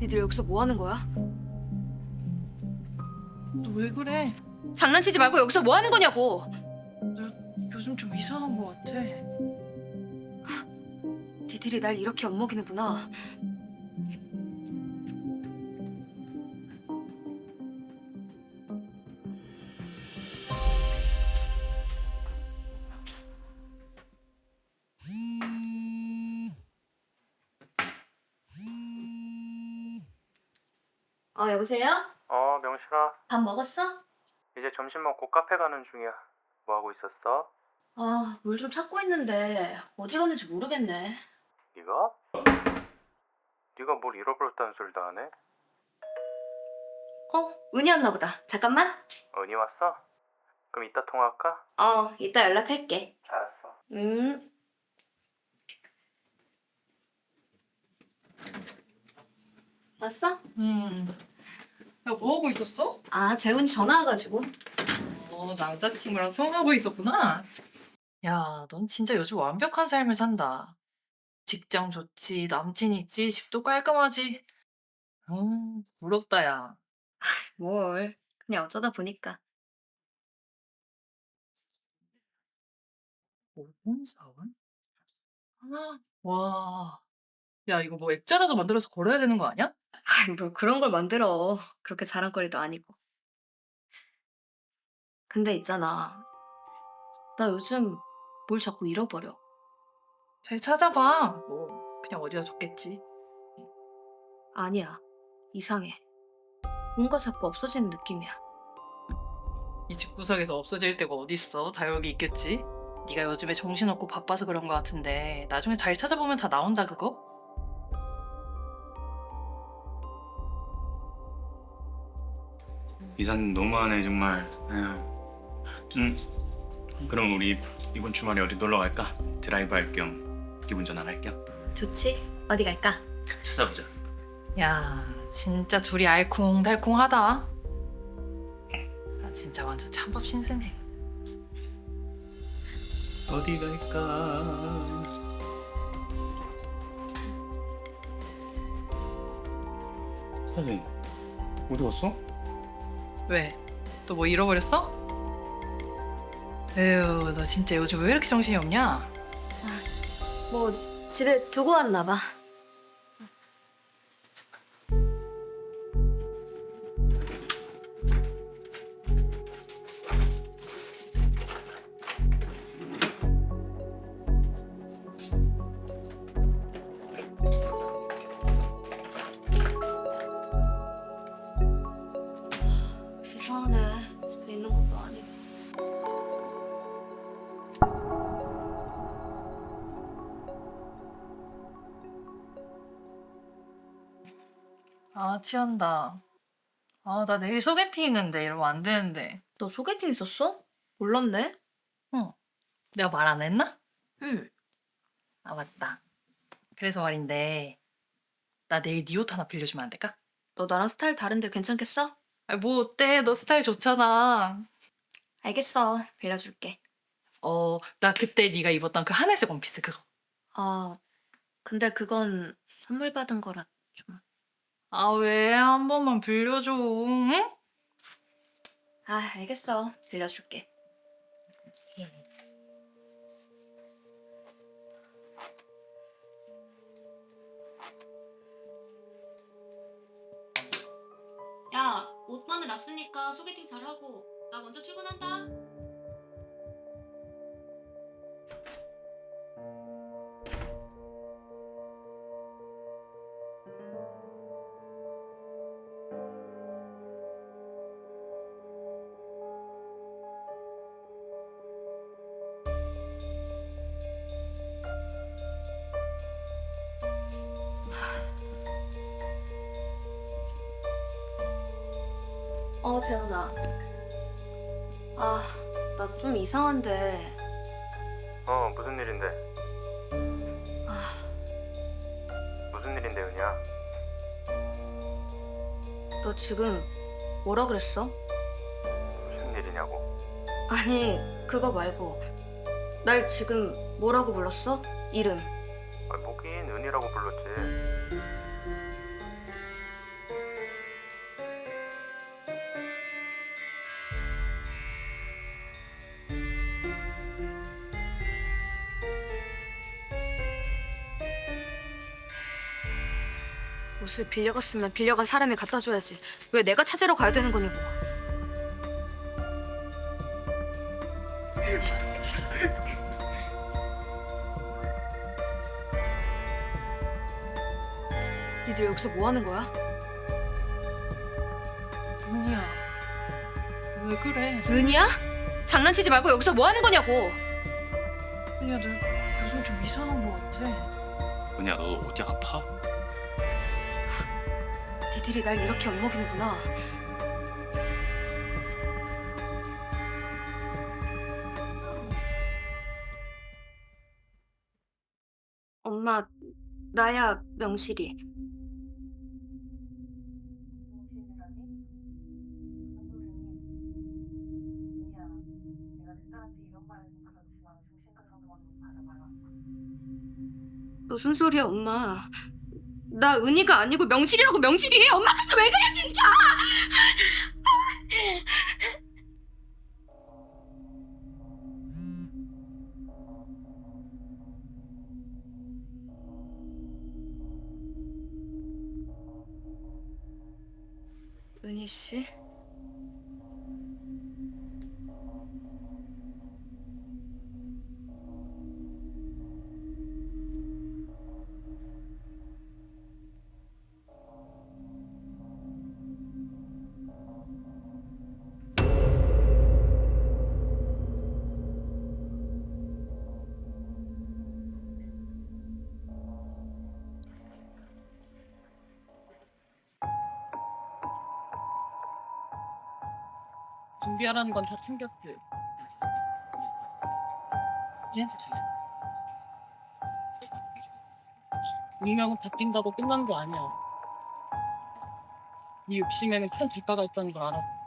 니들 여기서 뭐 하는 거야? 너 왜 그래? 장난치지 말고 여기서 뭐 하는 거냐고. 요즘 좀 이상한 것 같아. 니들이 날 이렇게 엿먹이는구나. 어 여보세요? 어, 명실아. 밥 먹었어? 이제 점심 먹고 카페 가는 중이야. 뭐 하고 있었어? 아 물 좀 찾고 있는데 어디 갔는지 모르겠네. 네가? 네가 뭘 잃어버렸다는 소리도 안 해? 어 은희 왔나 보다. 잠깐만. 은희 왔어? 그럼 이따 통화할까? 어 이따 연락할게. 알았어. 음. 왔어? 음. 야, 뭐 하고 있었어? 아 재훈이 전화 와가지고. 어, 남자친구랑 통하고 있었구나. 야, 넌 진짜 요즘 완벽한 삶을 산다. 직장 좋지, 남친 있지, 집도 깔끔하지. 음, 부럽다, 야. 뭘? 그냥 어쩌다 보니까. 5분 4원? 아, 와. 야, 이거 뭐 액자라도 만들어서 걸어야 되는 거 아니야? 아이, 뭘 그런 걸 만들어. 그렇게 자랑거리도 아니고. 근데 있잖아. 나 요즘 뭘 자꾸 잃어버려. 잘 찾아봐. 뭐, 그냥 어디다 줬겠지. 아니야. 이상해. 뭔가 자꾸 없어지는 느낌이야. 이 집 구석에서 없어질 데가 어딨어? 다 여기 있겠지? 네가 요즘에 정신없고 바빠서 그런 거 같은데 나중에 잘 찾아보면 다 나온다 그거? 이사님 너무하네 정말. 에휴. 음. 그럼 우리 이번 주말에 어디 놀러 갈까? 드라이브 할 겸 기분 전환할 겸 좋지? 어디 갈까? 찾아보자. 야 진짜 둘이 알콩달콩하다 아 진짜 완전 찬밥 신세네 어디 갈까? 사진 어디 갔어? 왜? 또 뭐 잃어버렸어? 에휴 너 진짜 요즘 왜 이렇게 정신이 없냐? 뭐 집에 두고 왔나 봐. 아 취한다 아 나 내일 소개팅 있는데 이러면 안 되는데 너 소개팅 있었어? 몰랐네. 내가 말 안 했나? 응. 아 맞다. 그래서 말인데 나 내일 네 옷 하나 빌려주면 안 될까? 너 나랑 스타일 다른데 괜찮겠어? 아, 뭐 어때? 너 스타일 좋잖아. 알겠어. 빌려줄게. 어, 나 그때 네가 입었던 그 하늘색 원피스 그거. 아, 근데 그건 선물 받은 거라 좀. 아 왜? 한 번만 빌려줘. 응? 아, 알겠어. 빌려줄게. 야, 옷만 해놨으니까 소개팅 잘하고 나 먼저 출근한다. 어, 재현아. 아, 나 좀 이상한데. 어, 무슨 일인데? 아, 무슨 일인데, 은희야? 너 지금 뭐라 그랬어? 무슨 일이냐고. 아니, 그거 말고. 날 지금 뭐라고 불렀어? 이름. 아, 뭐긴 은희라고 불렀지. 옷을 빌려갔으면 빌려간 사람이 갖다 줘야지. 왜 내가 찾으러 가야 되는 거냐고. 니들 여기서 뭐 하는 거야? 은희야. 왜 그래? 은이야? 장난치지 말고 여기서 뭐 하는 거냐고. 은희야, 너 요즘 좀 이상한 거 같아. 은희야 너 어디 아파? 니들이 날 이렇게 엿먹이는구나. 엄마, 나야 명실이. 무슨 소리야, 엄마? 나 은희가 아니고 명실이라고 명실이. 엄마한테 왜 그래 진짜? 은희 씨? 준비하라는 건 다 챙겼지. 예? 운명은 바뀐다고 끝난 게 아니야. 네 욕심에는 큰 대가가 있다는 걸 알아.